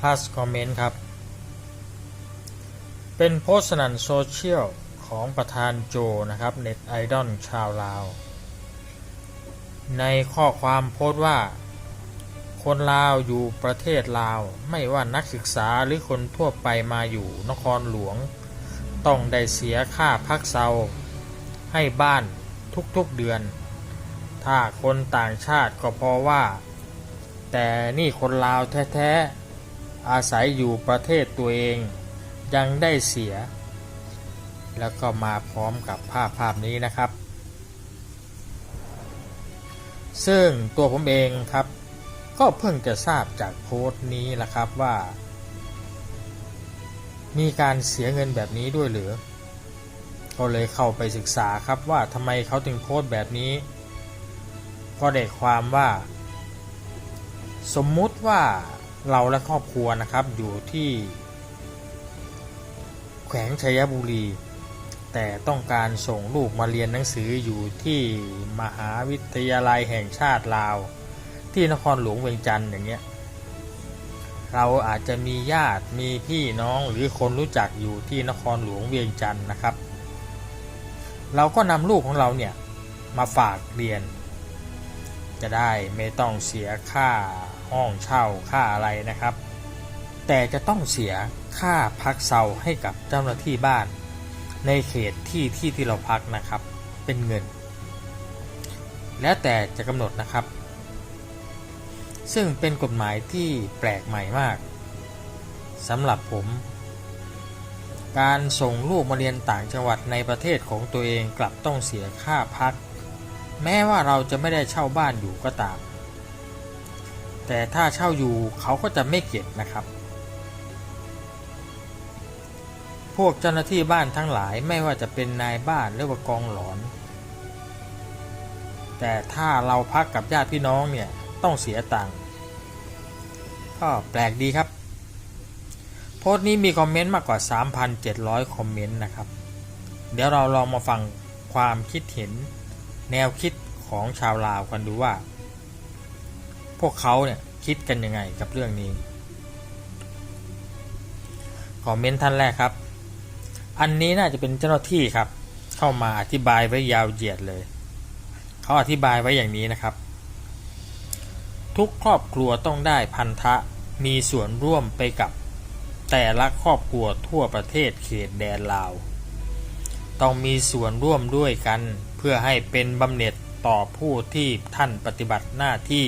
plus คอมเมนต์ครับ เป็นโพสต์สนั่นโซเชียลของประธานโจนะครับเน็ตไอดอลชาวลาว ในข้อความโพสต์ว่า คนลาวอยู่ประเทศลาว ไม่ว่านักศึกษาหรือคนทั่วไปมาอยู่นครหลวง ต้องได้เสียค่าพักเซาให้บ้านทุกๆเดือน ถ้าคนต่างชาติก็พราะว่า แต่นี่คนลาวแท้ ๆ อาศัยอยู่ประเทศตัวเองยังได้เสีย แล้วก็มาพร้อมกับภาพภาพนี้นะครับ ซึ่งตัวผมเองครับ ก็เพิ่งจะทราบจากโพสต์นี้แหละครับว่า มีการเสียเงินแบบนี้ด้วยหรือก็เลยเข้าไปศึกษาครับว่าทำไมเขาถึงโพสต์แบบนี้ ก็ได้ความว่า สมมุติว่า เราและครอบครัวนะครับอยู่ที่ แขวงชัยบุรี แต่ต้องการส่งลูกมาเรียนหนังสืออยู่ที่มหาวิทยาลัยแห่งชาติลาว ที่นครหลวงเวียงจันทร์อย่างเงี้ยเราอาจจะมีญาติมีพี่น้องหรือคนรู้จักอยู่ที่นครหลวงเวียงจันทร์นะครับ เราก็นำลูกของเราเนี่ยมาฝากเรียน จะได้ไม่ต้องเสียค่าห้องเช่าค่าอะไรนะครับ แต่จะต้องเสียค่าพักเซาให้กับเจ้าหน้าที่บ้าน ในเขตที่ที่ที่เราพักนะครับเป็นเงิน แล้วแต่จะกำหนดนะครับ ซึ่งเป็นกฎหมายที่แปลกใหม่มากสำหรับผม การส่งลูกมาเรียนต่างจังหวัดในประเทศของตัวเองกลับต้องเสียค่าพัก แม้ว่าเราจะไม่ได้เช่าบ้านอยู่ก็ตาม แต่ถ้าเช่าอยู่เขาก็จะไม่เก็บนะครับ พวกเจ้าหน้าที่บ้านทั้งหลายไม่ว่าจะเป็นนายบ้านหรือว่ากองหลอน แต่ถ้าเราพักกับญาติพี่น้องเนี่ยต้องเสียตังค์ก็แปลกดีครับ โพสต์นี้มีคอมเมนต์มากกว่า 3,700 คอมเมนต์นะครับ เดี๋ยวเราลองมาฟังความคิดเห็น แนวคิดของชาวลาวกันดูว่า พวกเขาเนี่ยคิดกันยังไงกับเรื่องนี้คอมเมนต์ท่านแรกครับ อันนี้น่าจะเป็นเจ้าหน้าที่ครับ เข้ามาอธิบายไว้ยาวเหยียดเลย เขาอธิบายไว้อย่างนี้นะครับ ทุกครอบครัวต้องได้พันธะมีส่วนร่วมไปกับ แต่ละครอบครัวทั่วประเทศเขตแดนลาว ต้องมีส่วนร่วมด้วยกัน พื่อให้เป็นบำเหน็จต่อผู้ที่ท่านปฏิบัติหน้าที่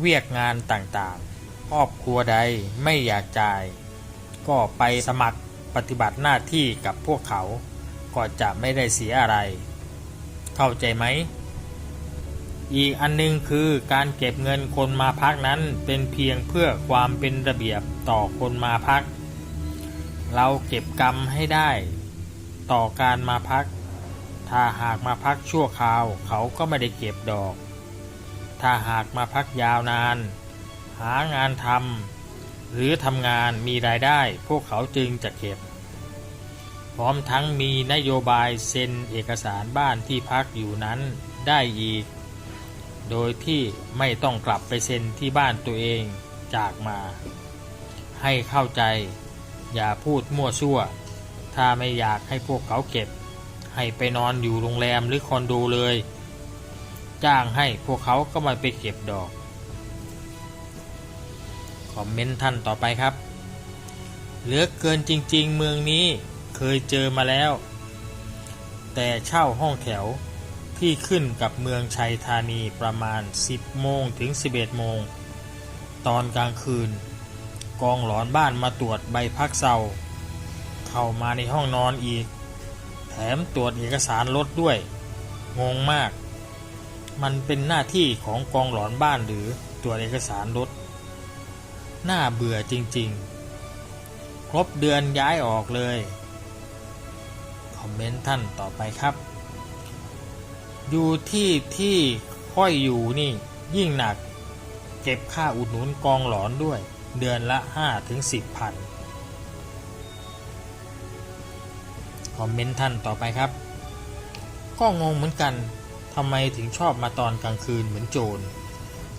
เวียกงานต่างๆ ครอบครัวใดไม่อยากจ่าย ก็ไปสมัครปฏิบัติหน้าที่กับพวกเขา ก็จะไม่ได้เสียอะไร เข้าใจไหม อีกอันหนึงคือการเก็บเงินคนมาพักนั้นเป็นเพียงเพื่อความเป็นระเบียบต่อคนมาพัก เราเก็บกรรมให้ได้ ต่อการมาพัก ถ้าหากมาพักชั่วคราวเขาก็ไม่ได้เก็บดอก ถ้าหากมาพักยาวนาน หางานทำหรือทำงานมีรายได้พวกเขาจึงจะเก็บ พร้อมทั้งมีนโยบายเซ็นเอกสารบ้านที่พักอยู่นั้นได้อีก โดยที่ไม่ต้องกลับไปเซ็นที่บ้านตัวเองจากมา ให้เข้าใจ อย่าพูดมั่วซั่ว ถ้าไม่อยากให้พวกเขาเก็บ ให้ไปนอนอยู่โรงแรมหรือคอนโดเลย จ้างให้พวกเขาก็มาไปเก็บดอก คอมเมนต์ท่านต่อไปครับ เหลือเกินจริง ๆ เมืองนี้เคยเจอมาแล้ว แต่เช่าห้องแถวที่ขึ้นกับเมืองชัยธานีประมาณ 10 โมงถึง 11 โมง ตอนกลางคืน กองหลอนบ้านมาตรวจใบพักเซาเข้ามาในห้องนอนอีก ถมตรวจเอกสารรถด้วย งงมาก มันเป็นหน้าที่ของกองหลอนบ้านหรือตรวจเอกสารรถ น่าเบื่อจริงๆ ครบเดือนย้ายออกเลย คอมเมนต์ท่านต่อไปครับ อยู่ที่ที่ค่อยอยู่นี่ยิ่งหนัก เก็บค่าอุดหนุนกองหลอนด้วย เดือนละ5ถึง10พัน คอมเมนต์ท่านต่อไปครับ ก็งงเหมือนกันทำไมถึงชอบมาตอนกลางคืนเหมือนโจร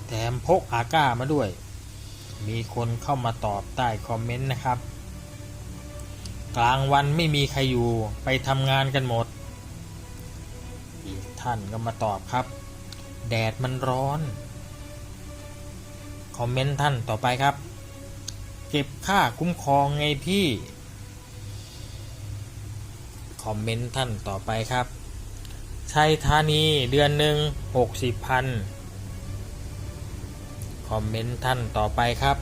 แถมพกอาก้ามาด้วย มีคนเข้ามาตอบใต้คอมเมนต์นะครับ กลางวันไม่มีใครอยู่ไปทำงานกันหมด อีกท่านก็มาตอบครับ แดดมันร้อน คอมเมนต์ท่านต่อไปครับ เก็บค่าคุ้มครองไงพี่ คอมเมนต์ท่านต่อไปครับ ชัยธานีเดือนหนึ่งหกสิบพันคอมเมนต์ท่านต่อไปครับ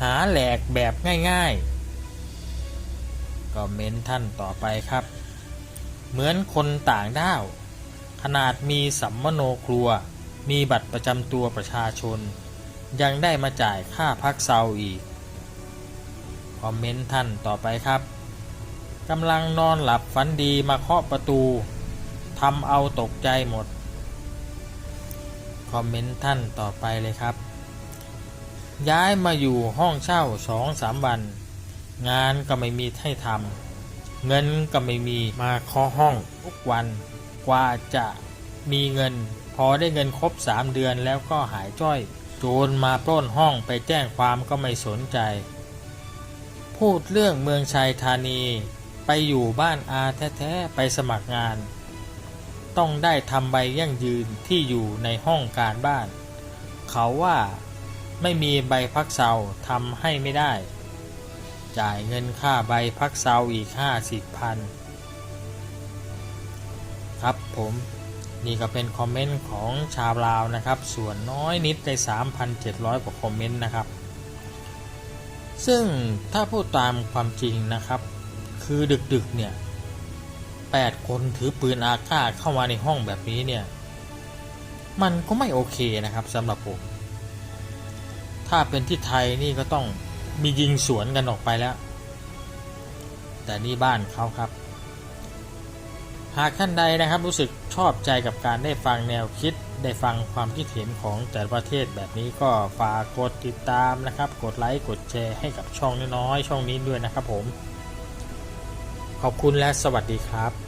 หาแหลกแบบง่ายๆคอมเมนต์ท่านต่อไปครับ เหมือนคนต่างด้าว ขนาดมีสัมมโนครัว มีบัตรประจำตัวประชาชน ยังได้มาจ่ายค่าพักเซาอีก คอมเมนต์ท่านต่อไปครับ กำลังนอนหลับฝันดีมาเคาะประตูทำเอาตกใจหมด คอมเมนต์ท่านต่อไปเลยครับ ย้ายมาอยู่ห้องเช่าสองสามวัน งานก็ไม่มีให้ทำเงินก็ไม่มีมาเคาะห้องทุกวัน กว่าจะมีเงิน พอได้เงินครบสามเดือนแล้วก็หายจ้อย โจรมาปล้นห้องไปแจ้งความก็ไม่สนใจ พูดเรื่องเมืองชัยธานี ไปอยู่บ้านอาแท้ๆไปสมัครงาน ต้องได้ทำใบยั่งยืนที่อยู่ในห้องการบ้าน เขาว่าไม่มีใบพักเซาทำให้ไม่ได้ จ่ายเงินค่าใบพักเซาอีกห้าสิบพันครับผมนี่ก็เป็นคอมเมนต์ของชาวลาวนะครับ ส่วนน้อยนิดใน 3,700 กว่าคอมเมนต์นะครับ ซึ่งถ้าพูดตามความจริงนะครับ คือดึกๆเนี่ย8คนถือปืนอาก้าเข้ามาในห้องแบบนี้เนี่ย มันก็ไม่โอเคนะครับสำหรับผม ถ้าเป็นที่ไทยนี่ก็ต้องมียิงสวนกันออกไปแล้ว แต่นี่บ้านเขาครับ หากท่านใดนะครับรู้สึกชอบใจกับการได้ฟังแนวคิดได้ฟังความคิดเห็นของแต่ละประเทศแบบนี้ก็ฝากกดติดตามนะครับ กดไลค์กดแชร์ให้กับช่องน้อยๆช่องนี้ด้วยนะครับผม ขอบคุณและสวัสดีครับ